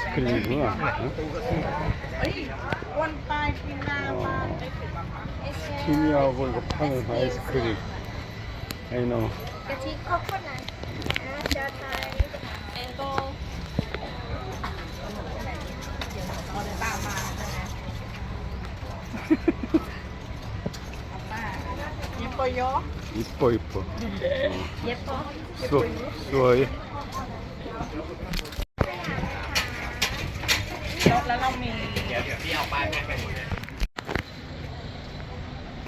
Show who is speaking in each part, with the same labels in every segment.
Speaker 1: ศค
Speaker 2: รีมนี่อะที่นี่อา
Speaker 1: คนกัพังไอศครีมไอ้น้อง
Speaker 3: กะทิข้องโกยิปโปโยยิปโป
Speaker 2: ยิปโปยิ
Speaker 1: ปโปส
Speaker 3: วยส
Speaker 1: วย 아이.
Speaker 2: แล้วเรามี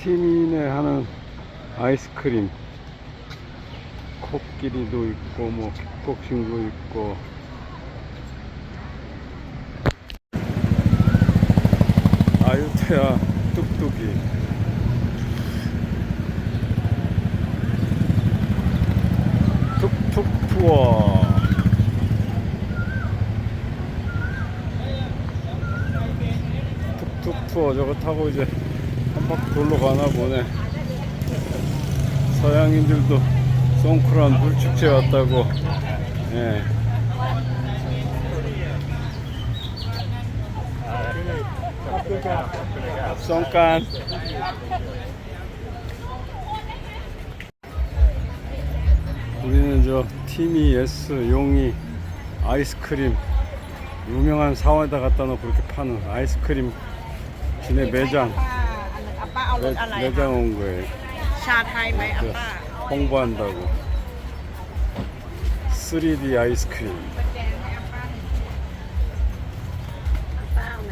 Speaker 1: 티미네 하는 아이스크림. 코끼리도 있고 뭐 킥복싱도 있고. 아유태야 뚝뚝이. 툭툭 투어. 툭툭 투어 저거 타고 이제 한 바퀴 돌러 가나 보네. 서양인들도 송크란 물축제 왔다고. 예. 송간. 우리는 저 티미 S 용이 아이스크림 유명한 사원에다 갖다 놓고 그렇게 파는 아이스크림 지네 매장
Speaker 2: ป้าอันนึงอาป้าเอารส
Speaker 1: 매,
Speaker 2: อะไร
Speaker 1: 매장 온 거예요.
Speaker 2: ชาไทยไหมอา
Speaker 1: 그
Speaker 2: ป้า
Speaker 1: 홍보한다고 3D 아이스크림
Speaker 3: ป้าเอาไหม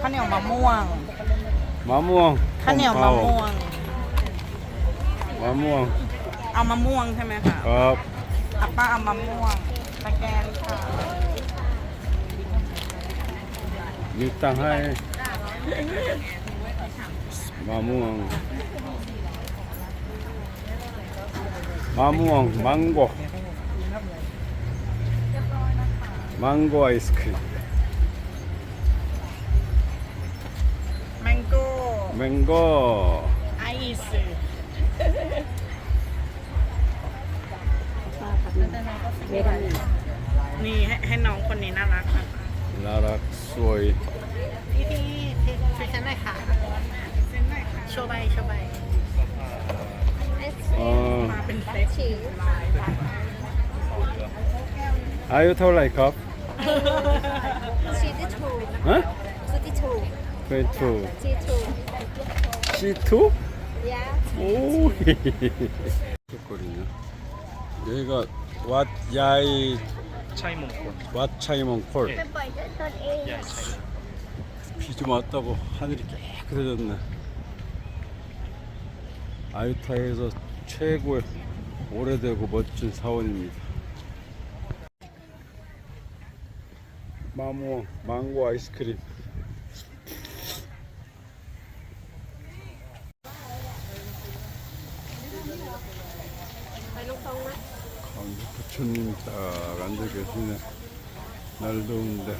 Speaker 2: ข้าวเหนียวมะม่วง
Speaker 1: 마무왕
Speaker 2: ข้าวเหนียวมะม่วง
Speaker 1: 마무왕
Speaker 2: เอามะม่วงใช่ไหมคะ
Speaker 1: 갑
Speaker 2: อาป้าเอามะม่วง ยึดตังให้มะ
Speaker 1: ม่วงมะม่วงมังโกมังโกไอศ
Speaker 2: ครีมมังโกมัง
Speaker 3: โกไอศนี่
Speaker 2: ให้ให้น้องคนนี้น่ารักค่ะ
Speaker 1: น่ารักสวย
Speaker 2: พี่พี่ช่วยฉันหน่อยค่ะโชว์ใบโชว์ใบ
Speaker 1: อ๋อ
Speaker 2: มาเป็นเซ็ต
Speaker 3: ชิ
Speaker 1: วอายุเท่า
Speaker 3: ไห
Speaker 1: ร่
Speaker 3: ครั
Speaker 1: บ
Speaker 3: ชีที่
Speaker 1: ถู
Speaker 3: กฮะ
Speaker 1: ชีที่ถูกชีถูกชีถู
Speaker 4: กชีถูก
Speaker 1: โอ้ยทุก
Speaker 3: คนนะเดี๋ยวก็วัดใหญ่
Speaker 4: 차이몬 콜. 와차이몽콜 예. 차이.
Speaker 1: 비좀 왔다고 하늘이 깨끗해졌네. 아유타에서 최고의 오래되고 멋진 사원입니다. 마모 망고 아이스크림. 부처님이 딱 앉아 계시네. 날 더운데.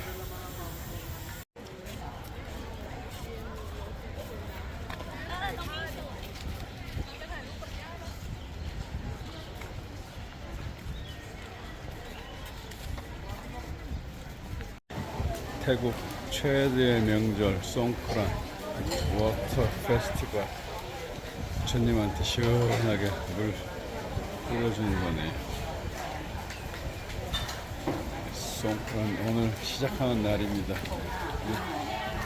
Speaker 1: 태국 최대의 명절 송크란 워터 페스티벌. 부처님한테 시원하게 물 뿌려주는 거네요 송크란 오늘 시작하는 날입니다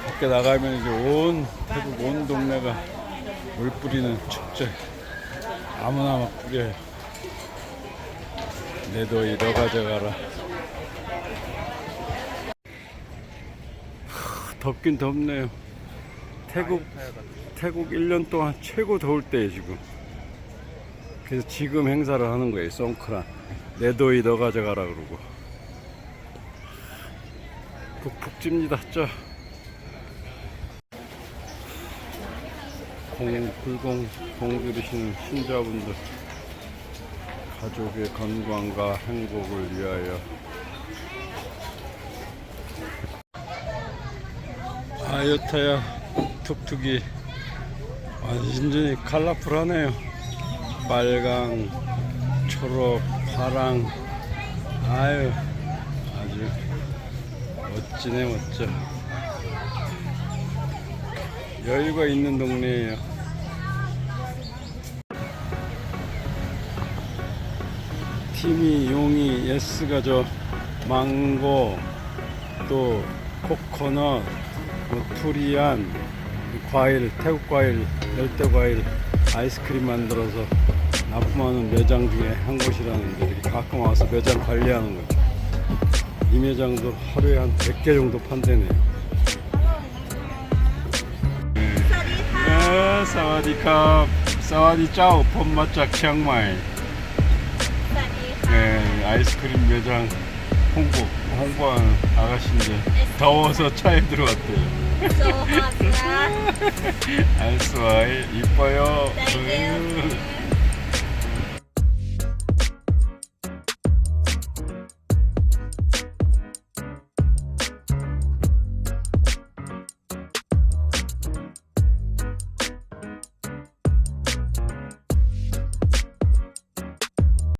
Speaker 1: 밖에 나가면 이제 온 태국 온 동네가 물 뿌리는 축제 아무나 막 뿌려요 내 도이 너 가져가라 덥긴 덥네요. 태국 태국 1년 동안 최고 더울 때에 지금. 그래서 지금 행사를 하는 거예요. 송크란. 내 도이 너 가져가라 그러고. 공, 불공 공들이시는 신자분들. 가족의 건강과 행복을 위하여. 아요타야 툭툭이 완전히 컬러풀하네요. 빨강 초록 파랑. 아유 아주 멋지네 멋져 여유가 있는 동네예요 티미, 용이, 예스가 저 망고 또 코코넛, 뭐 투리안, 과일, 태국 과일, 열대 과일, 아이스크림 만들어서 납품하는 매장 중에 한 곳이라는데 이렇게 가끔 와서 매장 관리하는 거죠. 임 회장도 하루에 한 100개 정도 판대네요. 네, 사와디캅, 사와디짜오, 폼마짝 치앙마이. 네, 아이스크림 매장 홍보, 홍보한 아가씨인데 더워서 차에 들어왔대요. 알수와이 이뻐요.